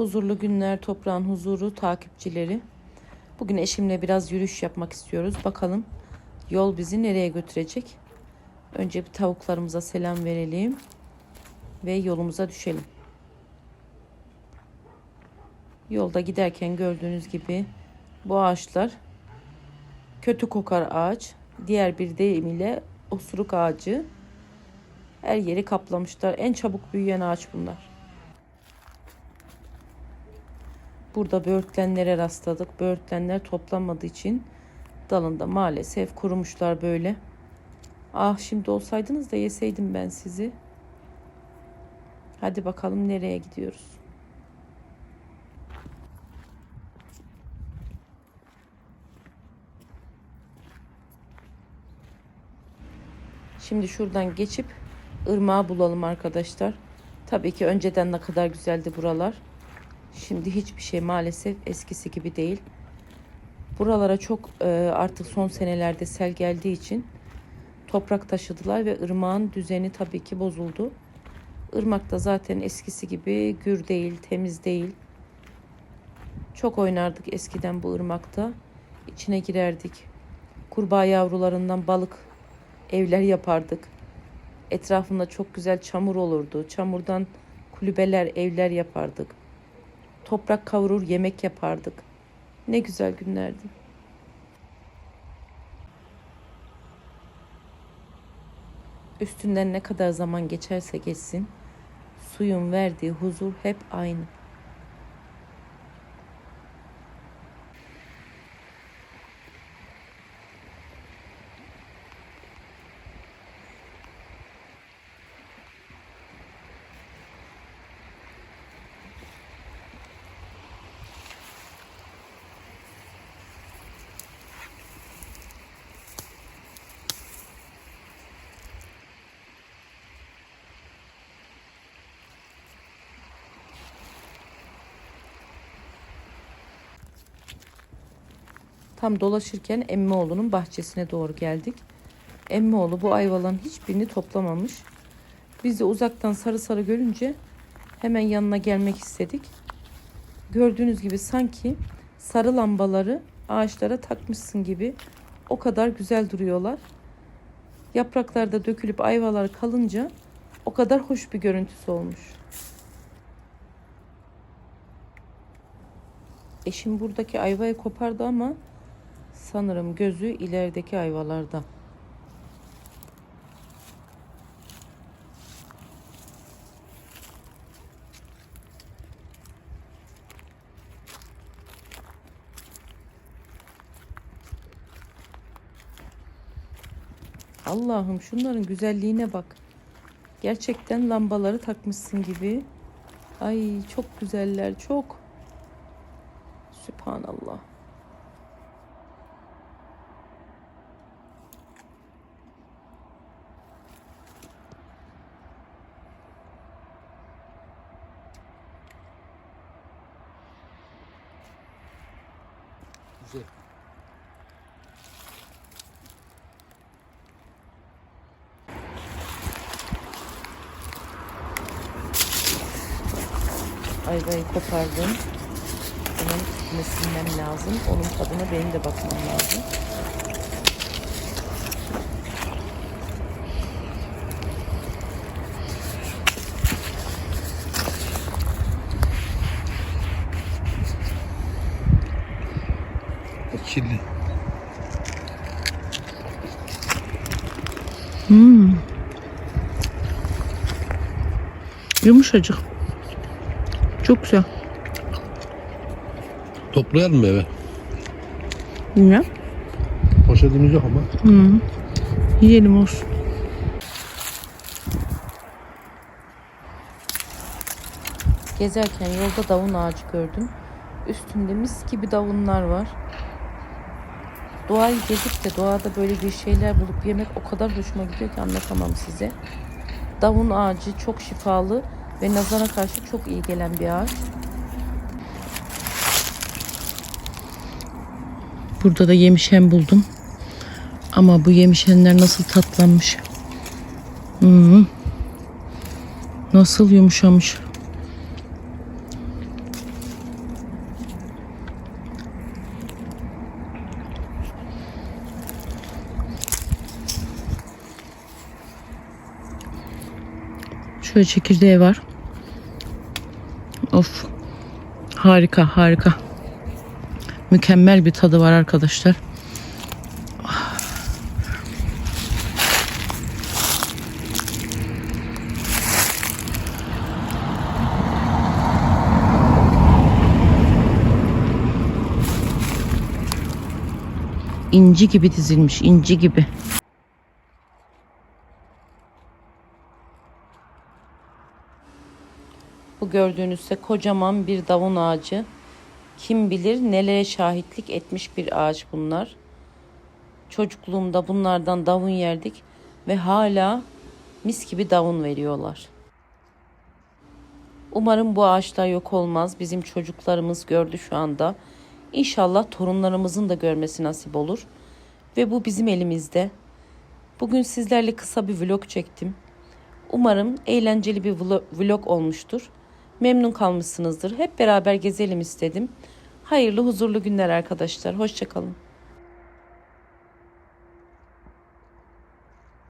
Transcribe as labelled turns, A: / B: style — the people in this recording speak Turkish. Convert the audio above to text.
A: Huzurlu günler, toprağın huzuru, takipçileri. Bugün eşimle biraz yürüyüş yapmak istiyoruz. Bakalım yol bizi nereye götürecek? Önce bir tavuklarımıza selam verelim ve yolumuza düşelim. Yolda giderken gördüğünüz gibi bu ağaçlar kötü kokar ağaç. Diğer bir deyimiyle osuruk ağacı. Her yeri kaplamışlar. En çabuk büyüyen ağaç bunlar. Burada böğürtlenlere rastladık. Böğürtlenler toplanmadığı için dalında maalesef kurumuşlar böyle. Ah şimdi olsaydınız da yeseydim ben sizi. Hadi bakalım nereye gidiyoruz. Şimdi şuradan geçip ırmağı bulalım arkadaşlar. Tabii ki önceden ne kadar güzeldi buralar. Şimdi hiçbir şey maalesef eskisi gibi değil. Buralara çok e, artık son senelerde sel geldiği için toprak taşıdılar ve ırmağın düzeni tabii ki bozuldu. Irmak da zaten eskisi gibi gür değil, temiz değil. Çok oynardık eskiden bu ırmakta. İçine girerdik. Kurbağa yavrularından balık evler yapardık. Etrafında çok güzel çamur olurdu. Çamurdan kulübeler, evler yapardık. Toprak kavurur, yemek yapardık. Ne güzel günlerdi. Üstünden ne kadar zaman geçerse geçsin, suyun verdiği huzur hep aynı. Tam dolaşırken Emmioğlu'nun bahçesine doğru geldik. Emmioğlu bu ayvaların hiçbirini toplamamış. Biz de uzaktan sarı sarı görünce hemen yanına gelmek istedik. Gördüğünüz gibi sanki sarı lambaları ağaçlara takmışsın gibi o kadar güzel duruyorlar. Yapraklarda dökülüp ayvalar kalınca o kadar hoş bir görüntüsü olmuş. Eşim buradaki ayvayı kopardı ama sanırım gözü ilerideki ayvalarda. Allah'ım şunların güzelliğine bak. Gerçekten lambaları takmışsın gibi. Ay çok güzeller çok. Sübhanallah.
B: Güzel.
A: Ayvayı kopardım. Üstüne silmem lazım. Onun tadına benim de bakmam lazım.
B: Kirli.
A: Hmm. Yumuşacık. Çok güzel.
B: Toplayalım mı eve?
A: Bilmem.
B: Poşetimiz yok ama.
A: Hı. Yiyelim olsun. Gezerken yolda davun ağacı gördüm. Üstünde mis gibi davunlar var. Doğayı gezip de doğada böyle bir şeyler bulup yemek o kadar hoşuma gidiyor ki anlatamam size. Davun ağacı çok şifalı ve nazara karşı çok iyi gelen bir ağaç. Burada da yemişen buldum. Ama bu yemişenler nasıl tatlanmış. Hmm. Nasıl yumuşamış. Şöyle çekirdeği var. Of. Harika harika. Mükemmel bir tadı var arkadaşlar. İnci gibi dizilmiş, inci gibi. Gördüğünüzse kocaman bir davun ağacı. Kim bilir nelere şahitlik etmiş bir ağaç bunlar. Çocukluğumda bunlardan davun yerdik ve hala mis gibi davun veriyorlar. Umarım bu ağaçlar yok olmaz. Bizim çocuklarımız gördü şu anda. İnşallah torunlarımızın da görmesi nasip olur. Ve bu bizim elimizde. Bugün sizlerle kısa bir vlog çektim. Umarım eğlenceli bir vlo- vlog olmuştur. Memnun kalmışsınızdır. Hep beraber gezelim istedim. Hayırlı huzurlu günler arkadaşlar. Hoşçakalın.